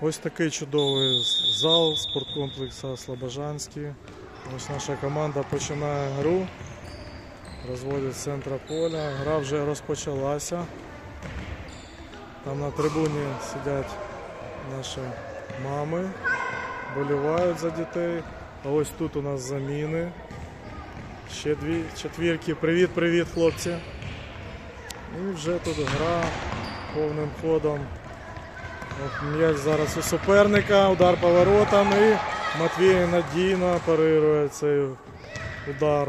Ось такий чудовий зал спорткомплексу Слобожанський. Ось наша команда починає гру. Розводять з центра поля. Гра вже розпочалася. Там на трибуні сидять наші мами, болівають за дітей. А ось тут у нас заміни. Ще дві четвірки. Привіт, привіт, хлопці. І вже тут гра повним ходом. М'яч зараз у суперника, удар поворотом і Матвій надійно парирує цей удар